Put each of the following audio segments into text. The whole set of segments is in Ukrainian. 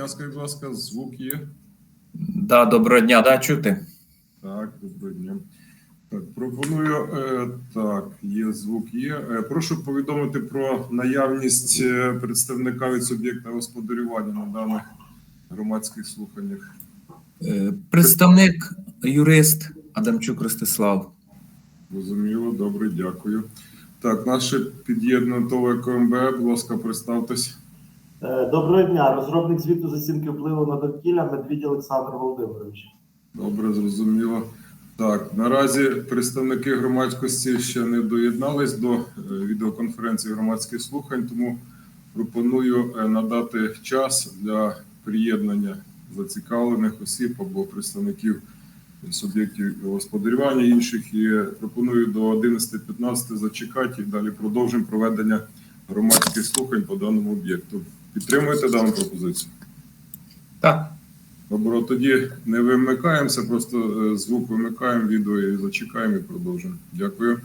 дня, скажіть, будь ласка, звук є? Да, доброго дня, да, чути? Так, доброго дня. Так, пропоную, е, так, є звук, є. Е, прошу повідомити про наявність е, представника від суб'єкта господарювання на даних громадських слуханнях. Е, Представник, юрист Адамчук Ростислав. Зрозуміло, добре, дякую. Так, наше під'єднане ТОВ КМБ, будь ласка, представтесь. Е, Доброго дня. Розробник звіту з оцінки впливу на довкілля Медвідь Олександр Володимирович. Добре, зрозуміло. Так, наразі представники громадськості ще не доєднались до е, відеоконференції громадських слухань, тому пропоную е, надати час для приєднання зацікавлених осіб або представників суб'єктів господарювання інших. І пропоную до 11.15 зачекати і далі продовжимо проведення громадських слухань по даному об'єкту. Підтримуєте дану пропозицію? Так. Добро, тоді не вимикаємося, просто е, звук вимикаємо, відео і зачекаємо і продовжимо. Дякую.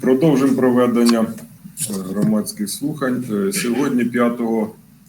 Продовжимо проведення е, громадських слухань. Е, Сьогодні, 5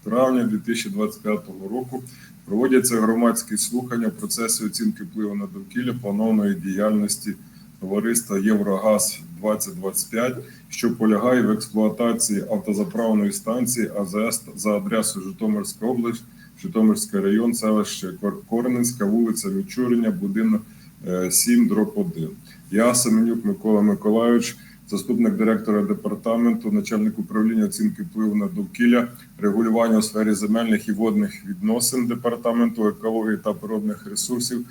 травня 2025 року, проводяться громадські слухання в процесі оцінки впливу на довкілля планованої діяльності товариства Єврогаз 2025, що полягає в експлуатації автозаправної станції АЗС за адресою Житомирська область, Житомирський район, селище Кор- Корненська, вулиця Мічурення, будинок е, 7, дроб 1. Я Семенюк Микола Миколайович, заступник директора департаменту, начальник управління оцінки впливу на довкілля, регулювання у сфері земельних і водних відносин департаменту екології та природних ресурсів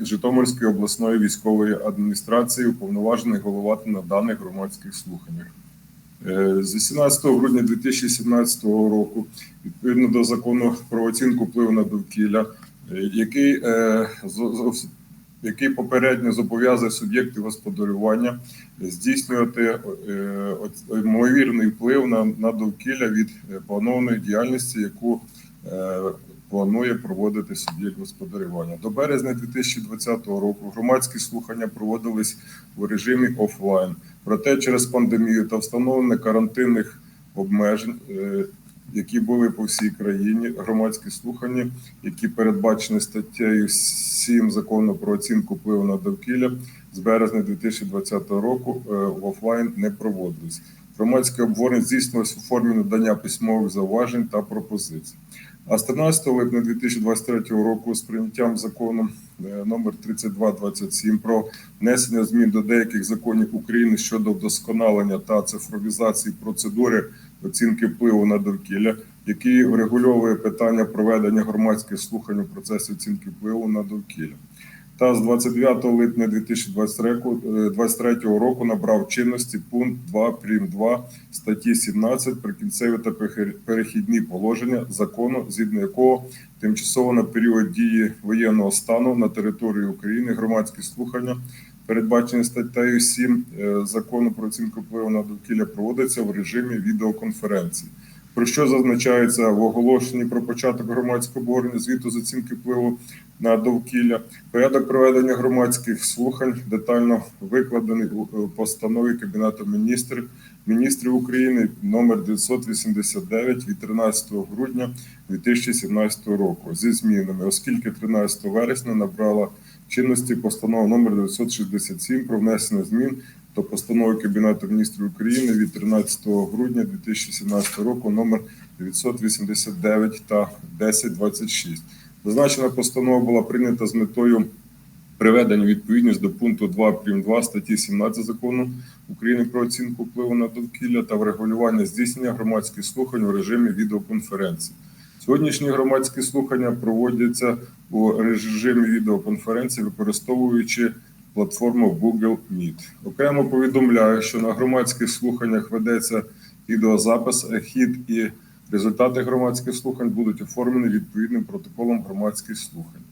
Житомирської, обласної військової адміністрації, уповноважений голова на даних громадських слуханнях. Е, З 18 грудня 2017 року, відповідно до закону про оцінку впливу на довкілля, е, який е, який попередньо зобов'язує суб'єктів господарювання здійснювати е, ймовірний вплив на, на довкілля від е, планованої діяльності, яку е, планує проводити суб'єкт господарювання. До березня 2020 року громадські слухання проводились у режимі офлайн. Проте через пандемію та встановлення карантинних обмежень, які були по всій країні, громадські слухання які передбачені статтею 7 закону про оцінку впливу на довкілля з березня 2020 року е, в офлайн не проводились. Громадське обговорення здійснилось у формі надання письмових зауважень та пропозицій. А з 13 липня 2023 року з прийняттям закону номер 3227 про внесення змін до деяких законів України щодо вдосконалення та цифровізації процедури оцінки впливу на довкілля який врегульовує питання проведення громадських слухань у процесі оцінки впливу на довкілля. Та з 29 липня 2023 е, 23 року набрав чинності пункт 2 прим. 2 статті 17 прикінцеві та перехідні положення закону, згідно якого тимчасово на період дії воєнного стану на території України громадські слухання, передбачені статтею 7 е, закону про оцінку впливу на довкілля, проводяться в режимі відеоконференції про що зазначається в оголошенні про початок громадського обговорення звіту з оцінки впливу на довкілля. Порядок проведення громадських слухань детально викладений у е, постанові Кабінету міністрів міністрів України номер 989 від 13 грудня 2017 року зі змінами, оскільки 13 вересня набрала чинності постанова номер 967 про внесення змін до постанови Кабінету міністрів України від 13 грудня 2017 року номер 989 та 1026. Зазначена постанова була прийнята з метою приведення відповідність до пункту 2 прим. 2 статті 17 закону України про оцінку впливу на довкілля та врегулювання здійснення громадських слухань у режимі відеоконференції. Сьогоднішні громадські слухання проводяться у режимі відеоконференції, використовуючи платформу Google Meet. Окремо повідомляю, що на громадських слуханнях ведеться відеозапис, хід і результати громадських слухань будуть оформлені відповідним протоколом громадських слухань,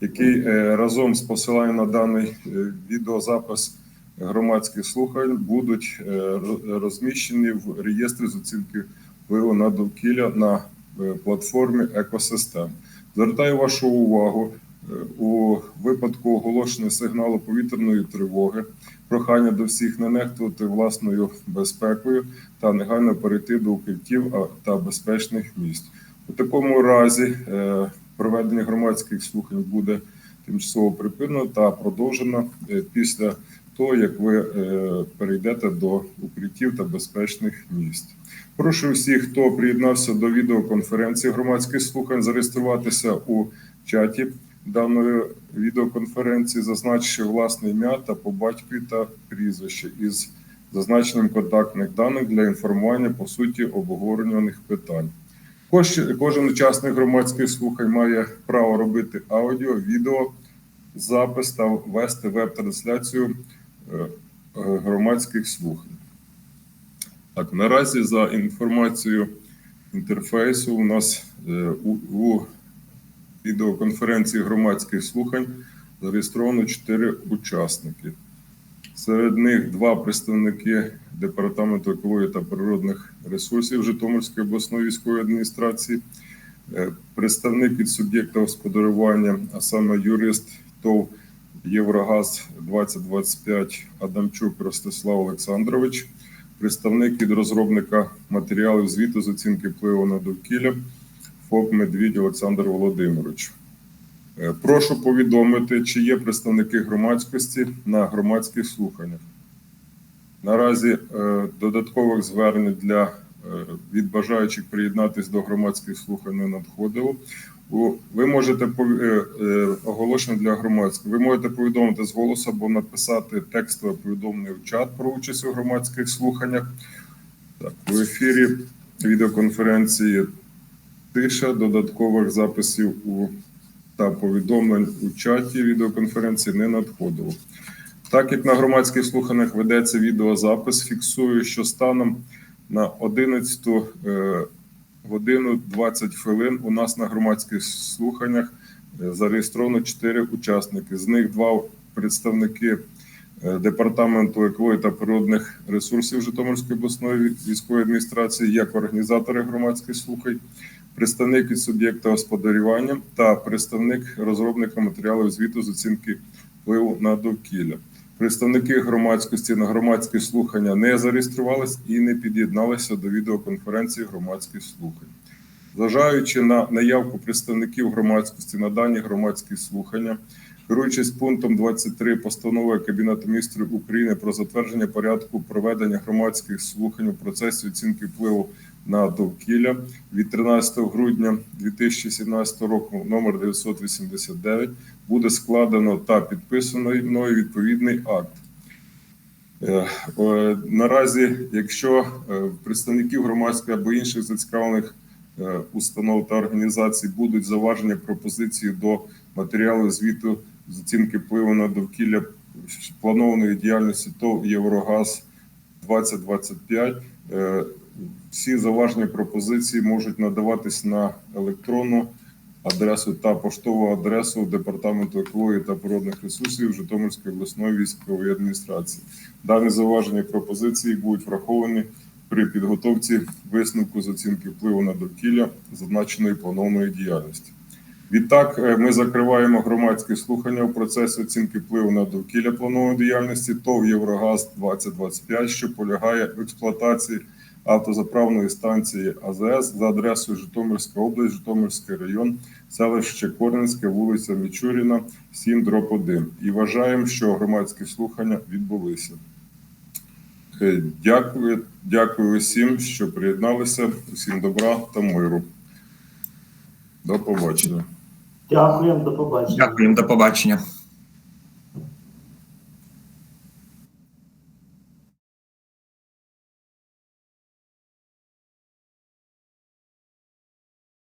який е, разом з посиланням на даний е, відеозапис громадських слухань будуть е, розміщені в реєстрі з оцінки впливу на довкілля на е, платформі екосистем. Звертаю вашу увагу е, у випадку оголошення сигналу повітряної тривоги, прохання до всіх не нехтувати власною безпекою та негайно перейти до укриттів та безпечних місць. У такому разі е, проведення громадських слухань буде тимчасово припинено та продовжено е, після того, як ви е, перейдете до укриттів та безпечних місць. Прошу всіх, хто приєднався до відеоконференції громадських слухань, зареєструватися у чаті даної відеоконференції, зазначивши власне ім'я та по батькові та прізвище із зазначенням контактних даних для інформування по суті обговорюваних питань. Кожен учасник громадських слухань має право робити аудіо, відео, запис та вести веб-трансляцію е, е, громадських слухань. Так, наразі за інформацією інтерфейсу у нас е, у відеоконференції громадських слухань зареєстровано 4 учасники. Серед них два представники Департаменту екології та природних ресурсів Житомирської обласної військової адміністрації, е, представник від суб'єкта господарювання, а саме юрист ТОВ Єврогаз 2025 Адамчук Ростислав Олександрович, представник від розробника матеріалів звіту з оцінки впливу на довкілля ФОП Медвідь Олександр Володимирович. Е, Прошу повідомити, чи є представники громадськості на громадських слуханнях. Наразі е, додаткових звернень для е, від бажаючих приєднатись до громадських слухань не надходило. Ви можете оголошення для громадського. Ви можете повідомити з голосу або написати текстове повідомлення в чат про участь у громадських слуханнях. Так, в ефірі відеоконференції тиша додаткових записів у та повідомлень у чаті відеоконференції не надходило. Так як на громадських слуханнях ведеться відеозапис, фіксую, що станом на 11 е, годину 20 хвилин у нас на громадських слуханнях е, зареєстровано 4 учасники. З них два представники е, департаменту екології та природних ресурсів Житомирської обласної військової адміністрації як організатори громадських слухань, представник від суб'єкта господарювання та представник розробника матеріалів звіту з оцінки впливу на довкілля. Представники громадськості на громадські слухання не зареєструвались і не під'єдналися до відеоконференції громадських слухань. Зважаючи на наявку представників громадськості на дані громадські слухання, керуючись пунктом 23 постанови Кабінету міністрів України про затвердження порядку проведення громадських слухань у процесі оцінки впливу на довкілля від 13 грудня 2017 року номер 989 буде складено та підписано мною відповідний акт. Е, Наразі, якщо е, представників громадської або інших зацікавлених е, установ та організацій будуть заваження пропозиції до матеріалу звіту з оцінки впливу на довкілля планованої діяльності ТОВ Єврогаз 2025, е, всі заважені пропозиції можуть надаватись на електронну адресу та поштову адресу Департаменту екології та природних ресурсів Житомирської обласної військової адміністрації. Дані зауваження і пропозиції будуть враховані при підготовці висновку з оцінки впливу на довкілля зазначеної планованої діяльності. Відтак, е, ми закриваємо громадські слухання у процесі оцінки впливу на довкілля планованої діяльності ТОВ Єврогаз 2025, що полягає в експлуатації автозаправної станції АЗС за адресою Житомирська область, Житомирський район, селище Корненське, вулиця Мічуріна, 7 дроб 1. І вважаємо, що громадські слухання відбулися. Е, Дякую, дякую усім, що приєдналися. Усім добра та миру. До побачення. Дякуємо, до побачення. Дякуємо, до побачення.